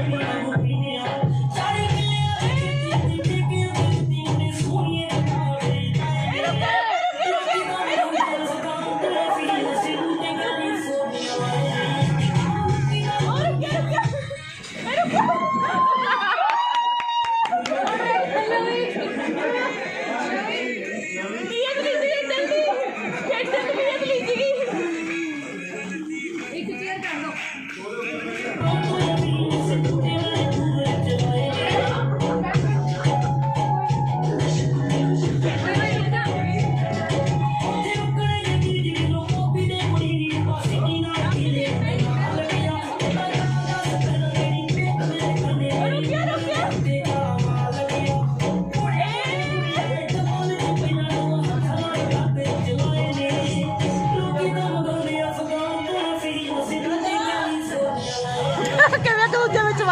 Thank you.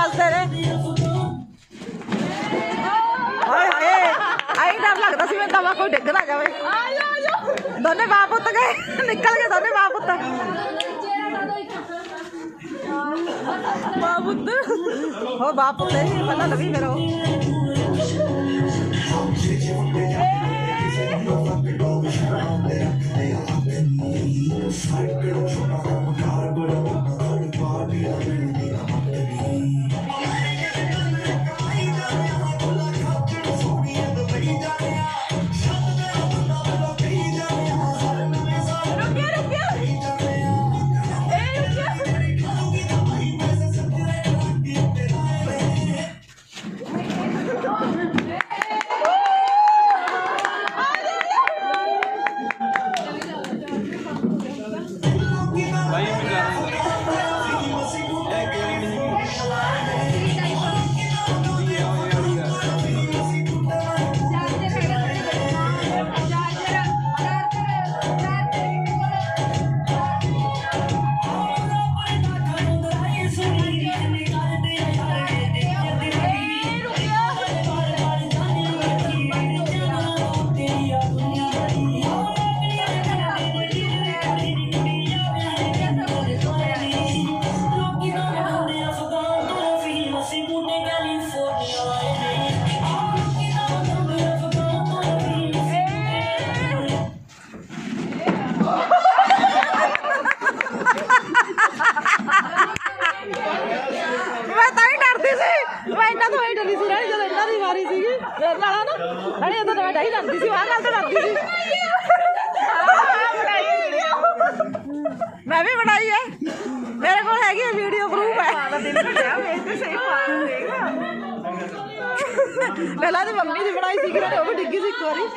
ਦੂਜੇ ਵਿੱਚ ਵੱਸਦੇ ਨੇ ਹਾਏ ਹਾਏ ਆਈ ਡਰ ਲੱਗਦਾ ਸੀ ਮੈਂ ਦਵਾ ਕੋਈ ਡਿੱਗ ਨਾ ਜਾਵੇ ਦੋਨੇ ਬਾਪ ਪੁੱਤ ਗਏ ਨਿਕਲ ਗਏ ਦੋਨੇ ਬਾਪ ਪੁੱਤ ਬਾਪ ਪੁੱਤ ਹੋ ਬਾਪ ਪੁੱਤ ਹੀ ਪਹਿਲਾਂ ਲਵੀ ਫਿਰ ਉਹ ਮੈਂ ਤਾਂ ਡਰਦੀ ਸੀ? ਮੈਂ ਇਹਨਾਂ ਤੋਂ ਹੀ ਡਰਦੀ ਸੀ ਰਾਣੀ ਜਦੋਂ ਇਹਨਾਂ ਦੀ ਵਾਰੀ ਸੀਗੀ ਨਾਲ ਨਾ ਰਾਣੀ ਇਹਨਾਂ ਤੋਂ ਮੈਂ ਡਰ ਹੀ ਡਰਦੀ ਸੀ ਆਹ ਗੱਲ ਤੋਂ ਡਰਦੀ ਸੀ। ਮੈਂ ਵੀ ਬਣਾਈ ਹੈ ਮੇਰੇ ਕੋਲ ਹੈਗੀ ਹੈ ਵੀਡੀਓ ਪ੍ਰੂਫ ਹੈ। ਪਹਿਲਾਂ ਦੀ ਮੰਮੀ ਦੀ ਬਣਾਈ ਸੀ ਕਿ ਉਹ ਵੀ ਡਿੱਗੀ ਸੀ ਇੱਕ ਵਾਰੀ।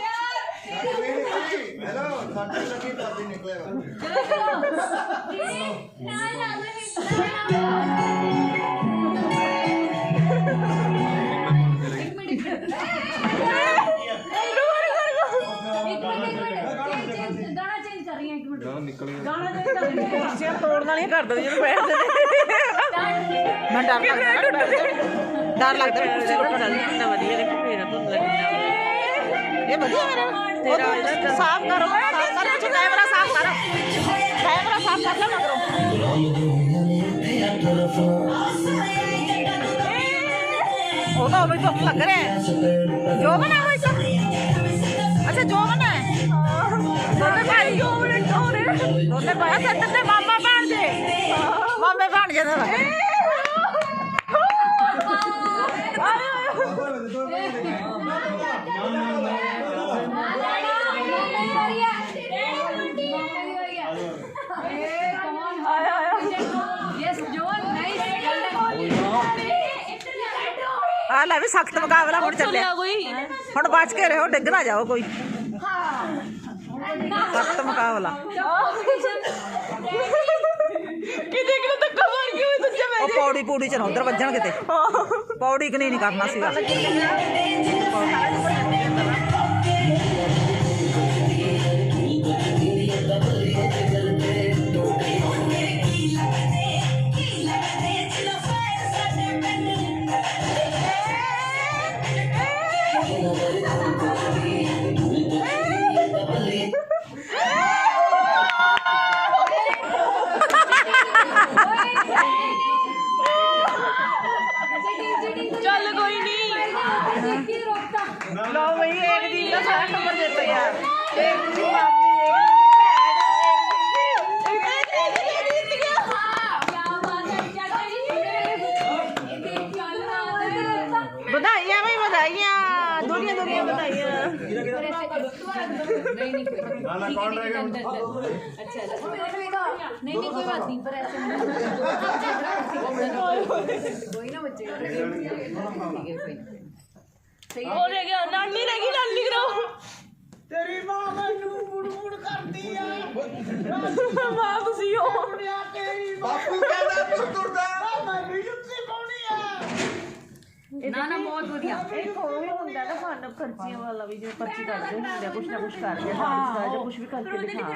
ਗਾਣਾ ਹਾਂ ਇੱਕ ਮਿੰਟ ਗਾਣਾ ਕਰ ਹਾਂ ਕੁਰਸੀਆਂ ਤੋੜਨ ਵਾਲੀਆਂ ਕਰ ਦਿੰਦੀ ਜਦੋਂ ਬੈਠਦੇ ਨੇ। ਮੈਂ ਡਰ ਲੱਗਦਾ। ਡਰ ਲੱਗਦਾ। ਕੁਰਸੀ ਟੁੱਟ ਜਾਂਦੀ ਕਿੰਨਾ ਵਧੀਆ ਦੇਖੋ ਮੇਰਾ ਧੁੰਦ ਲੱਗਦਾ ਇਹ ਵਧੀਆ ਮੇਰਾ। ਤੇਰਾ ਇਹਦਾ ਸਾਫ਼ ਕਰੋ ਸਾਫ਼ ਕਰੋ ਕੈਮਰਾ ਸਾਫ਼ ਕਰ। ਕੈਮਰਾ ਸਾਫ਼ ਕਰ ਲੈ ਮਗਰੋਂ। ਉਹ ਤਾਂ ਉਹ ਧੁੱਪ ਲੱਗ ਰਿਹਾ ਹੈ। ਜੋ ਬਣਾ ਹੋਈ ਤਾਂ ਅੱਛਾ ਜੋ ਦੋਨੇ ਭਾਈ ਸੱਤ ਤੇ ਮਾਮਾ ਬਣ ਜੇ। ਮਾਮੇ ਬਣ ਜੇ nice. ਆ ਲੈ ਵੀ ਸਖਤ ਮੁਕਾਬਲਾ ਹੁਣ ਚੱਲਿਆ। ਹੁਣ ਬਚ ਕੇ ਰਹੋ ਡਿੱਗ ਨਾ ਜਾਓ ਕੋਈ। ਸਖਤ ਮੁਕਾਬਲਾ। ਕਿਤੇ ਕਿਤੇ ਧੱਕਾ ਮਾਰ ਕੇ ਹੋਈ ਦੂਜੇ ਉਹ ਪੌੜੀ ਪੂੜੀ ਚ ਨਾ ਉਧਰ ਵੱਜਣ ਕਿਤੇ। ਪੌੜੀ ਕਿ ਨਹੀਂ ਕਰਨਾ ਸੀਗਾ। ਵਧਾਈਆਂ ਬਈ ਵਧਾਈਆਂ ਦੁਨੀਆ ਦੁਨੀਆ ਵਧਾਈਆਂ ਨਹੀਂ ਨਹੀਂ ਕੋਈ ਨਾ ਨਾ ਕੌਣ ਰਹਿ ਗਿਆ ਅੱਛਾ ਨਹੀਂ ਨਹੀਂ ਕੋਈ ਬਾਤ ਨਹੀਂ ਪਰ ऐसे कोई ना बच्चे ठीक है कोई सही ਹੋ ਰਹਿ ਗਿਆ ਨਾਨੀ ਰਹਿ ਗਈ ਨਾਨੀ ਕਰਾਓ ਤੇਰੀ ਮਾਂ ਮੈਨੂੰ ਬੁੜਬੁੜ ਕਰਦੀ ਆ। ਮਾਂ ਤੁਸੀਂ ਹੋ। ਬਾਪੂ ਕਹਿੰਦਾ ਤੂੰ ਤੁਰਦਾ ਮੈਨੂੰ ਜੁੱਤੀ ਪਾਉਣੀ ਆ। ਨਾ ਨਾ ਬਹੁਤ ਵਧੀਆ। ਇੱਕ ਹੋਰ ਵੀ ਹੁੰਦਾ ਨਾ ਫਨ ਖਰਚੀਆਂ ਵਾਲਾ ਵੀ ਜਿਵੇਂ ਪਰਚੀ ਕਰਦੇ ਹੁੰਦੇ ਆ ਕੁਛ ਨਾ ਕੁਛ ਕਰਦੇ ਹਾਂ। ਜਾਂ ਕੁਛ ਵੀ ਕਰਕੇ ਦਿਖਾ।